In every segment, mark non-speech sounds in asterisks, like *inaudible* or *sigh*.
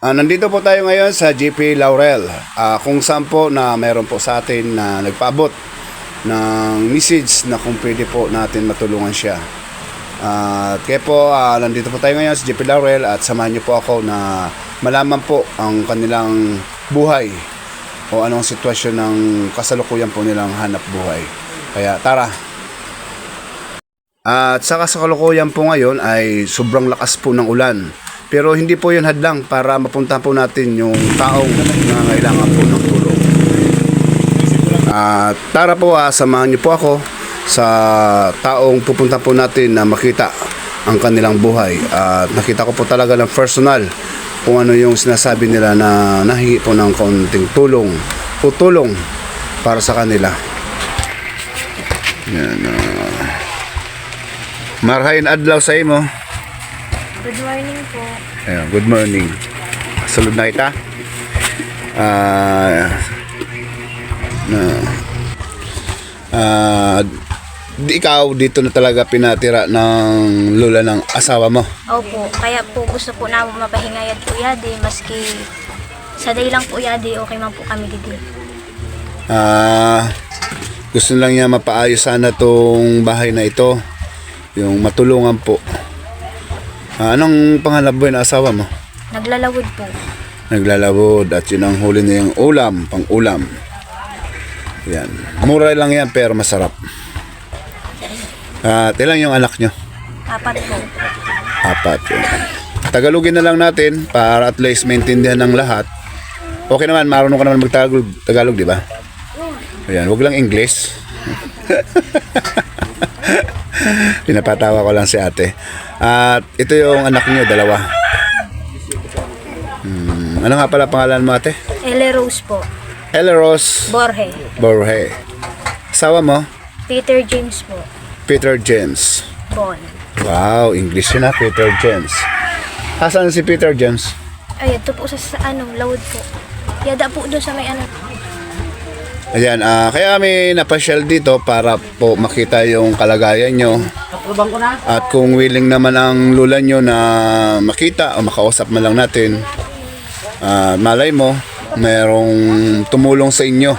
Ah, nandito po tayo ngayon sa GP Laurel, ah, kung saan po na meron po sa atin na nagpaabot ng message na kung pwede po natin matulungan siya. At kaya po, ah, nandito po tayo ngayon sa GP Laurel at samahan niyo po ako na malaman po ang kanilang buhay o anong sitwasyon ng kasalukuyan po nilang hanap buhay. Kaya tara! At sa kasalukuyan po ngayon ay sobrang lakas po ng ulan. Pero hindi po yun hadlang para mapunta po natin yung taong nangangailangan po ng tulong. At tara po ah, samahan niyo po ako sa taong pupunta po natin na makita ang kanilang buhay. At nakita ko po talaga ng personal kung ano yung sinasabi nila na nahingi po ng konting tulong o tulong para sa kanila. Yan, ah. Marhain adlaw sa imo. Good morning po. Ayun, good morning. Salud na kita. Ah, na Ah, di ikaw dito na talaga pinatira ng lula ng asawa mo. Opo, kaya po gusto po na mapahingayad po yadi, maski sa day lang po yadi, okay man po kami dito. Ah, gusto lang niya mapaayos sana tong bahay na ito. Yung matulungan po. Ah, anong pangalap ba ng asawa mo? Naglalawod po. naglalabod at yun ang huli niyang ulam, pang ulam. Yan. Mura lang yan pero masarap. At ilan yung anak nyo? Apat po. Apat. Yun. Tagalogin na lang natin para at least maintindihan ng lahat. Okay naman, marunong ka naman magtagalog, Tagalog, di ba? Ayan, wag lang English. *laughs* *laughs* Pinapatawa ko lang si ate. At ito yung anak niyo, dalawa. Hmm, ano nga pala pangalan mo ate? Ele Rose po. Eleros Borge. Borge. Asawa mo? Peter James po. Peter James. Bon. Wow, English yun ha, Peter James. Asan si Peter James? Ay, ito po sa, sa ano, lawod po. Yada po doon sa may ano. Ayan, ah, kaya kami napasyal dito para po makita yung kalagayan nyo. At kung willing naman ang lula nyo na makita o makausap man lang natin, ah, malay mo, mayroong tumulong sa inyo.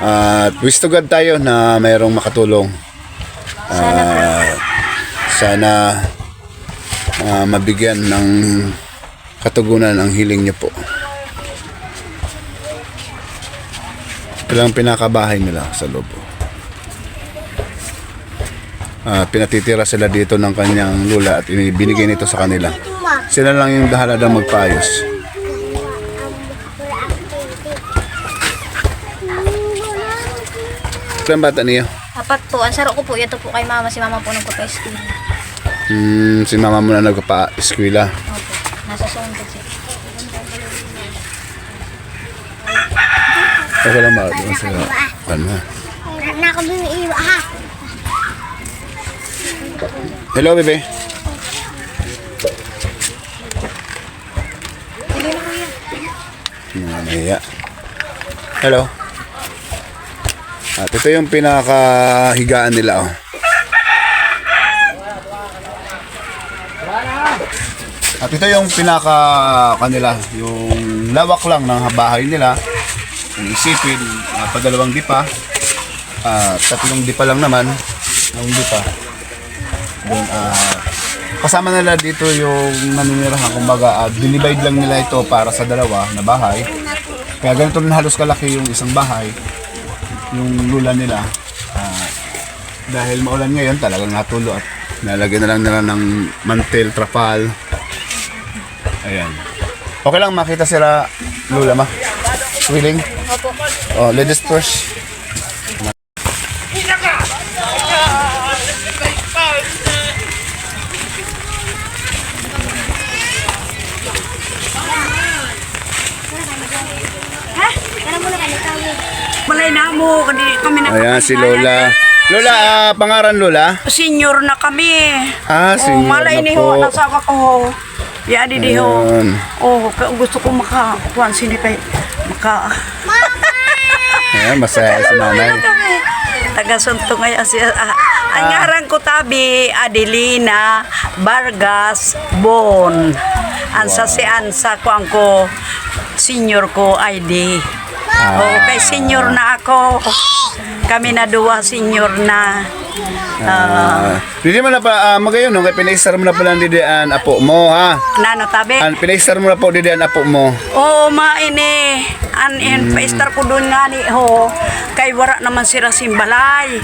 At wish to God tayo na mayroong makatulong. Sana po. Sana ah, mabigyan ng katugunan ang hiling nyo po. Ito lang ang pinakabahay nila sa loob. Ah, pinatitira sila dito ng kanyang lula at binigay nito sa kanila. Sila lang yung dahaladang magpaayos. Ilang bata niyo? Apat po. Ang saro ko po, ito po kay mama. Si mama po nagpa-school. Hmm, si mama mo na nagpa-eskwela. Opo. Nasa sundo siya. Okay lang ba? Doon sa... Ano? Hello, bebe. Nanaya. Hello. At ito yung pinakahigaan nila. Oh. At ito yung pinaka kanila, yung lawak lang ng bahay nila. Kung isipin, uh, padalawang dipa, at tatlong dipa lang naman, yung dipa. Then, ah, kasama nila dito yung naninirahan, kumbaga, uh, dinivide lang nila ito para sa dalawa na bahay. Kaya ganito rin halos kalaki yung isang bahay, yung lula nila. Ah, dahil maulan ngayon, talagang natulo at nalagyan na lang nila ng mantel, trapal. Ayan. Okay lang makita sila lula ma. Willing? Opo. Oh, ladies first. Malay na mo, kami na Ayan si Lola. Lola, ah, pangaran Lola? Senior na kami. Ah, oh, senior malay na ni po. ho, nasawa ko ho. Ya di ho. Ayan. Oh, gusto ko maka kuan sini kay maka Ayan, masaya si nanay. kami. Taga sunto ngay asi ah, ang ngaran ko tabi Adelina Vargas Bon. Ansa si Ansa ko ang ko senior ko ID. Ah. Kay senior na ako. Kami na duwa senior na. Ah, Hindi mo na pa, uh, magayon, no? Kaya pinaistar mo na pala didian apo mo, ha? Nano tabi? An, pinaistar mo na po didian apo mo. Oo, maini. An in paistar ko doon nga ni ho. Kay wara naman sira simbalay.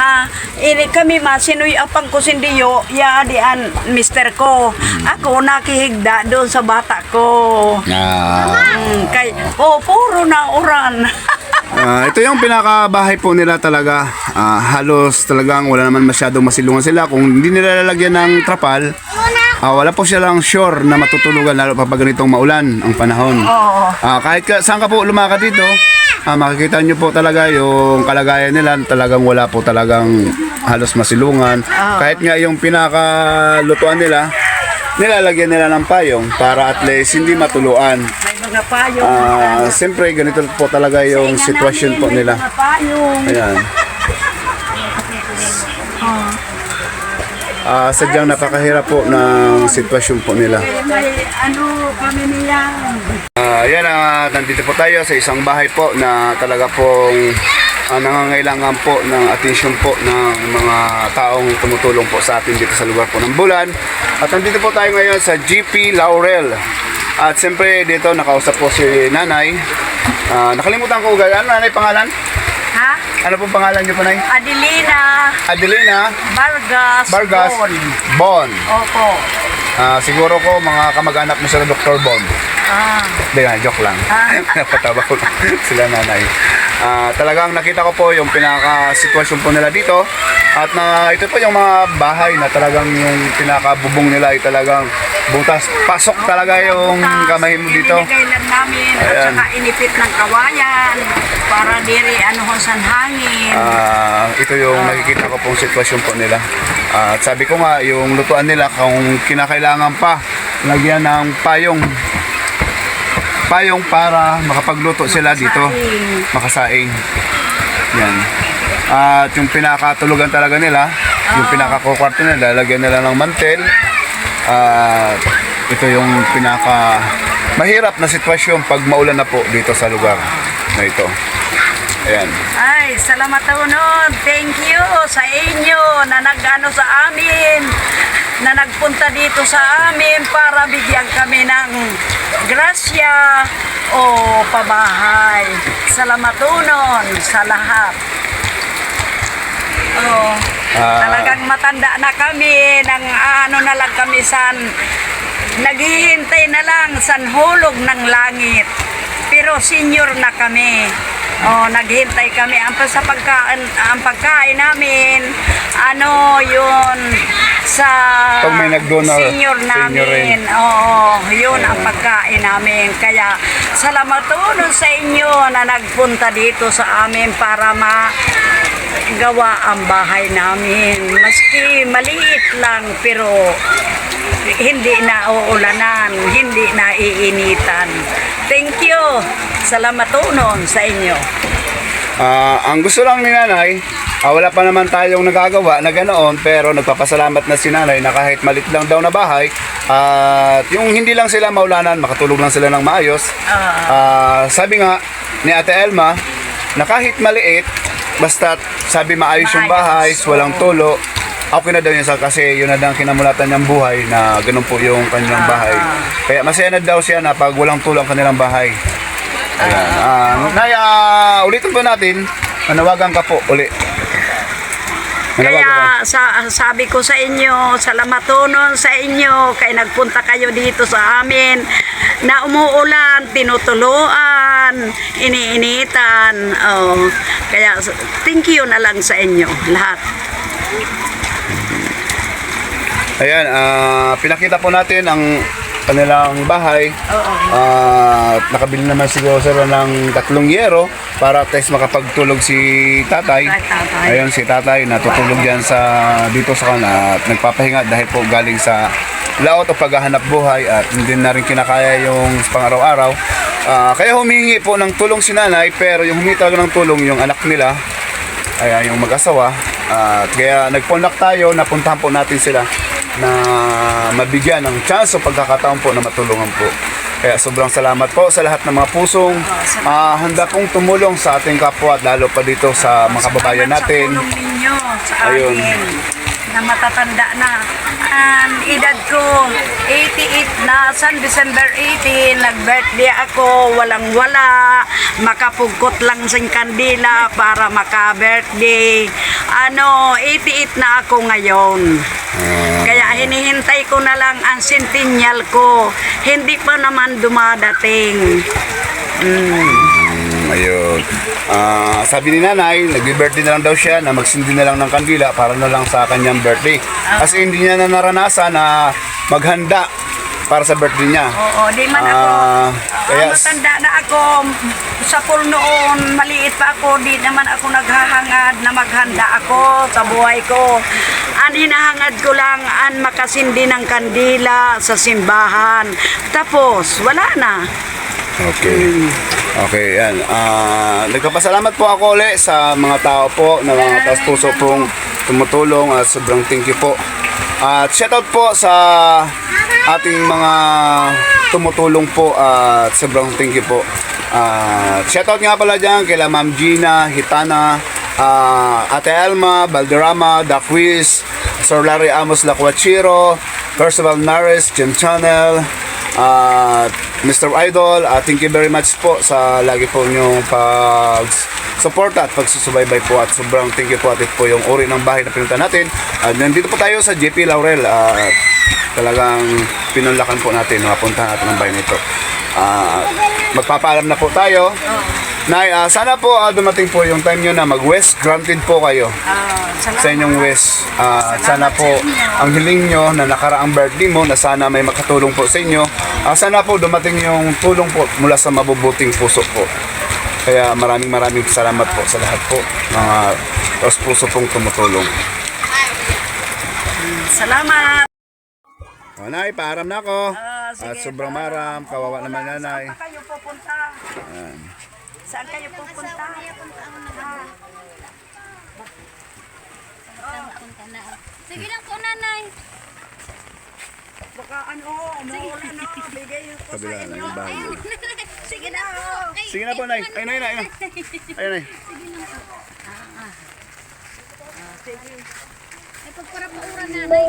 Ha? Ini kami ma sinoy apang ko sindiyo. Ya di an mister ko. Ako nakihigda doon sa bata ko. Ah. Mm, kay oh puro na uran. *laughs* Ah, ito yung pinakabahay po nila talaga. Ah, halos talagang wala naman masyadong masilungan sila. Kung hindi nila lalagyan ng trapal, ah, wala po silang sure na matutulugan lalo pa pag ganitong maulan ang panahon. Ah, kahit ka, saan ka po lumakad dito, ah, makikita nyo po talaga yung kalagayan nila. Talagang wala po talagang halos masilungan. Kahit nga yung pinakalutuan nila, nilalagyan nila ng payong para at least hindi matuluan. May mga payong. Ah, siyempre ganito po talaga yung sitwasyon po nila. Mga payong. Ayan. Ah, sadyang napakahirap po ng sitwasyon po nila. May ano kami niyan. Ah, ayan, ah, nandito po tayo sa isang bahay po na talaga pong ah, nangangailangan po ng atensyon po ng mga taong tumutulong po sa atin dito sa lugar po ng Bulan. At nandito po tayo ngayon sa GP Laurel. At siyempre dito nakausap po si Nanay. Ah, nakalimutan ko ugali. Ano nanay pangalan? Ha? Ano pong pangalan niyo po, Nay? Adelina Adelina Vargas. Vargas Bon. Bon. Opo. Ah, siguro ko mga kamag-anak mo sila Dr. Bon. Ah. Hindi nga, joke lang. Ah. *laughs* Napatawa ko *laughs* sila nanay. Ah, talagang nakita ko po yung pinaka-sitwasyon po nila dito. At na ito po yung mga bahay na talagang yung pinaka-bubong nila ay talagang butas. Pasok talaga yung kamay mo dito. Inilagay lang namin at Ayan. saka inipit ng kawayan para diri ano ho san hangin. Ah, ito yung nakikita ko pong sitwasyon po nila. Ah, at sabi ko nga, yung lutuan nila, kung kinakailangan pa, lagyan ng payong payong para makapagluto sila dito. Makasaing. Yan. At yung pinakatulugan talaga nila, yung pinakakukwarto nila, lagyan nila ng mantel. At ito yung pinaka mahirap na sitwasyon pag maulan na po dito sa lugar na ito. Ayan. Ay, salamat unon. Thank you sa inyo na nagano sa amin na nagpunta dito sa amin para bigyan kami ng grasya o pabahay. Salamat unon sa lahat. Oh, Ah. talagang matanda na kami ng ano na lang kami san naghihintay na lang san hulog ng langit. Pero senior na kami. Oh, naghintay kami ang sa pagkain ang pagkain namin ano yun sa Pag may nag-donor, senior senior rin. namin. Oo, yun ang pagkain namin. Kaya salamat uno sa inyo na nagpunta dito sa amin para ma gawa ang bahay namin. Maski maliit lang pero hindi na uulanan, hindi na iinitan. Thank you. Salamat unon sa inyo. Ah, ang gusto lang ni nanay, ah, wala pa naman tayong nagagawa na ganoon, pero nagpapasalamat na si nanay na kahit malit lang daw na bahay, at yung hindi lang sila maulanan, makatulog lang sila ng maayos. Ah, sabi nga ni Ate Elma, na kahit maliit, basta sabi maayos yung bahay, walang tulo, okay na daw yun sa kasi yun na daw ang kinamulatan niyang buhay na ganun po yung kanilang bahay. Kaya masaya na daw siya na pag walang tulo ang kanilang bahay. Ayan. Ah, Nay, ah, ulitin po natin. Manawagan ka po uli. Kaya sa, sabi ko sa inyo, salamat unon sa inyo kay nagpunta kayo dito sa amin na umuulan, tinutuluan, iniinitan. Oh, kaya thank you na lang sa inyo lahat. Ayan, ah, pinakita po natin ang kanilang bahay. At nakabili naman siguro sila ng tatlong yero para at least makapagtulog si tatay. Tatay. Ayun si tatay natutulog diyan sa dito sa kana at nagpapahinga dahil po galing sa laot o paghahanap buhay at hindi na rin kinakaya yung pang-araw-araw. Ah, kaya humingi po ng tulong si nanay pero yung humingi talaga ng tulong yung anak nila ay yung mag-asawa. At kaya nagpundak tayo, napuntahan po natin sila na mabigyan ng chance o pagkakataon po na matulungan po. Kaya sobrang salamat po sa lahat ng mga pusong ah, handa pong tumulong sa ating kapwa at lalo pa dito sa mga kababayan natin. Ayun. Na matatanda na. Ang edad ko, 88 na, San December 18, nag-birthday ako, walang-wala, makapugkot lang sing kandila para maka-birthday. Ano, 88 na ako ngayon. Kaya hinihintay ko na lang ang centennial ko. Hindi pa naman dumadating. Mm, ayun. Ah, sabi ni nanay, nag-birthday na lang daw siya na magsindi na lang ng kandila para na lang sa kanyang birthday. Kasi hindi niya na naranasan na maghanda para sa birthday niya. Oo, di man ako. Ah, kaya Kaya matanda na ako. Sa pool noon, maliit pa ako. Di naman ako naghahangad na maghanda ako sa buhay ko. Ang hinahangad ko lang ang makasindi ng kandila sa simbahan. Tapos, wala na. Okay. Okay, yan. Ah, nagpapasalamat po ako ulit sa mga tao po na mga taas puso pong tumutulong at sobrang thank you po. At shoutout po sa ating mga tumutulong po at sobrang thank you po. At shoutout nga pala dyan kila Ma'am Gina, Hitana, ah, Ate Elma, Valderrama, Daquiz, Sir Larry Amos Lacuachiro, Percival Nares, Jim Channel, at Mr. Idol, uh, thank you very much po sa lagi po niyong pag suporta at pagsusubaybay po at sobrang thank you po at po yung uri ng bahay na pinunta natin. At nandito po tayo sa JP Laurel at talagang pinunlakan po natin, mapunta natin ang bahay nito. Ah, magpapaalam na po tayo. Nay, ah, sana po ah, dumating po yung time nyo na mag-west granted po kayo Ah, sa inyong wish. Ah, sana po ang hiling nyo na nakaraang birthday mo na sana may makatulong po sa inyo. Ah, sana po dumating yung tulong po mula sa mabubuting puso po. Kaya maraming maraming salamat po sa lahat po mga taos puso pong tumutulong. Salamat. O nay, paaram na ako. Ah, sige, At sobrang maram, kawawa naman nanay. Saan pa kayo pupunta? Saan kayo pupunta? Sige lang po, nanay. Baka ano, umuulan no, bigay ko sa Kabila na inyo. yung bahay. Sige na. Sige na po, nay. Ay, nay, nay. nay. *laughs* Ay, nay. Ay, pagparap na uran, nanay.